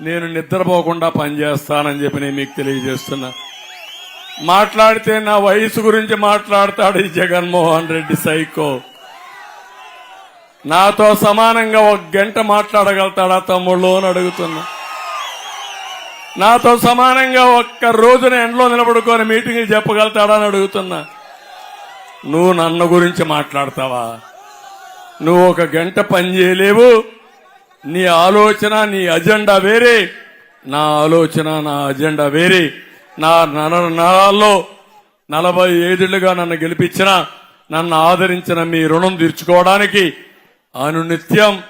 నేను నిద్రపోకుండా పనిచేస్తానని చెప్పి నేను మీకు తెలియజేస్తున్నా. మాట్లాడితే నా వయసు గురించి మాట్లాడతాడు ఈ జగన్మోహన్ రెడ్డి సైకో. నాతో సమానంగా ఒక గంట మాట్లాడగలుగుతాడా తమ్ముళ్ళు అని అడుగుతున్నా. నాతో సమానంగా ఒక్క రోజున ఎండలో నిలబడుకొని మీటింగ్లు చెప్పగలుగుతాడా అని అడుగుతున్నా. నువ్వు నన్ను గురించి మాట్లాడతావా? నువ్వు ఒక గంట పని చేయలేవు. నీ ఆలోచన నీ అజెండా వేరే. నా ఆలోచన నా అజెండా వేరే. నా నరాల్లో నలభై ఏడులుగా నన్ను గెలిపించిన నన్ను ఆదరించిన మీ రుణం తీర్చుకోవడానికి అనునిత్యం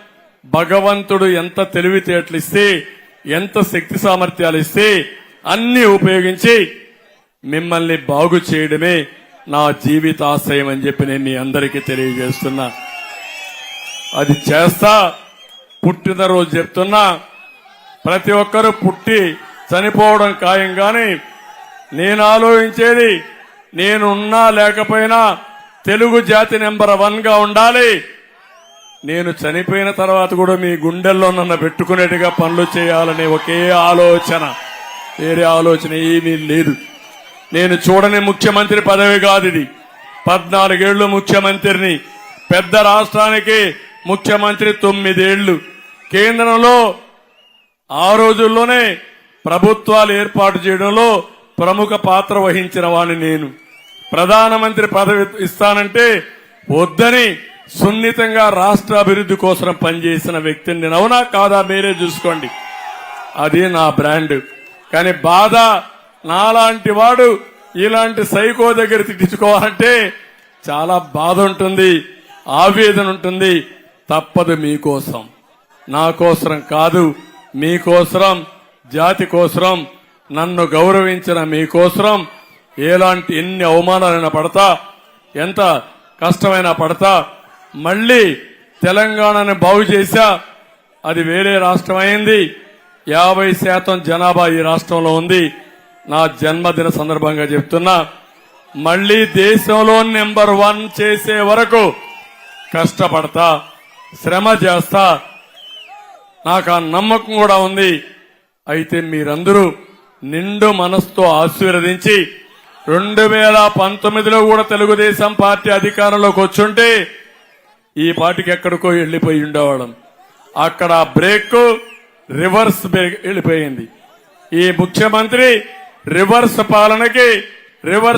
భగవంతుడు ఎంత తెలివితేటలు ఇస్తే ఎంత శక్తి సామర్థ్యాలు ఇస్తే అన్ని ఉపయోగించి మిమ్మల్ని బాగు చేయడమే నా జీవితాశయం అని చెప్పి నేను మీ అందరికీ తెలియజేస్తున్నా. అది చేస్తా. పుట్టినరోజు చెప్తున్నా ప్రతి ఒక్కరూ పుట్టి చనిపోవడం ఖాయం కానీ నేను ఆలోచించేది నేను ఉన్నా లేకపోయినా తెలుగు జాతి నెంబర్ వన్గా ఉండాలి. నేను చనిపోయిన తర్వాత కూడా మీ గుండెల్లో నన్ను పెట్టుకునేట్టుగా పనులు చేయాలనే ఒకే ఆలోచన. వేరే ఆలోచన ఏమీ లేదు. నేను చూడని ముఖ్యమంత్రి పదవి కాదు ఇది. పద్నాలుగేళ్ళు ముఖ్యమంత్రిని. పెద్ద రాష్ట్రానికి ముఖ్యమంత్రి తొమ్మిదేళ్ళు కేంద్రంలో ఆ రోజుల్లోనే ప్రభుత్వాలు ఏర్పాటు చేయడంలో ప్రముఖ పాత్ర వహించిన వాడిని నేను. ప్రధానమంత్రి పదవి ఇస్తానంటే వద్దని సున్నితంగా రాష్ట్ర అభివృద్ధి కోసం పనిచేసిన వ్యక్తిని నేను. అవునా కాదా మీరే చూసుకోండి. అది నా బ్రాండ్. కానీ బాధ నాలాంటి వాడు ఇలాంటి సైకో దగ్గర తిట్టించుకోవాలంటే చాలా బాధ ఉంటుంది ఆవేదన ఉంటుంది. తప్పదు మీకోసం. నా కోసరం కాదు మీకోసరం జాతి కోసరం నన్ను గౌరవించిన మీకోసరం ఎలాంటి ఎన్ని అవమానాలైనా పడతా ఎంత కష్టమైనా పడతా మళ్ళీ తెలంగాణని బాగు చేశా అది వేరే రాష్ట్రం అయింది యాభై శాతం జనాభా ఈ రాష్ట్రంలో ఉంది. నా జన్మదిన సందర్భంగా చెప్తున్నా మళ్ళీ దేశంలో నెంబర్ వన్ చేసే వరకు కష్టపడతా శ్రమ చేస్తా నాకు ఆ నమ్మకం కూడా ఉంది. అయితే మీరందరూ నిండు మనసుతో ఆశీర్వదించి రెండు వేల పంతొమ్మిదిలో కూడా తెలుగుదేశం పార్టీ అధికారంలోకి వచ్చుంటే ఈ పార్టీకి ఎక్కడికో వెళ్ళిపోయి ఉండేవాళ్ళం. అక్కడ బ్రేక్ రివర్స్ బ్రేక్ వెళ్ళిపోయింది. ఈ ముఖ్యమంత్రి రివర్స్ పాలనకి రివర్స్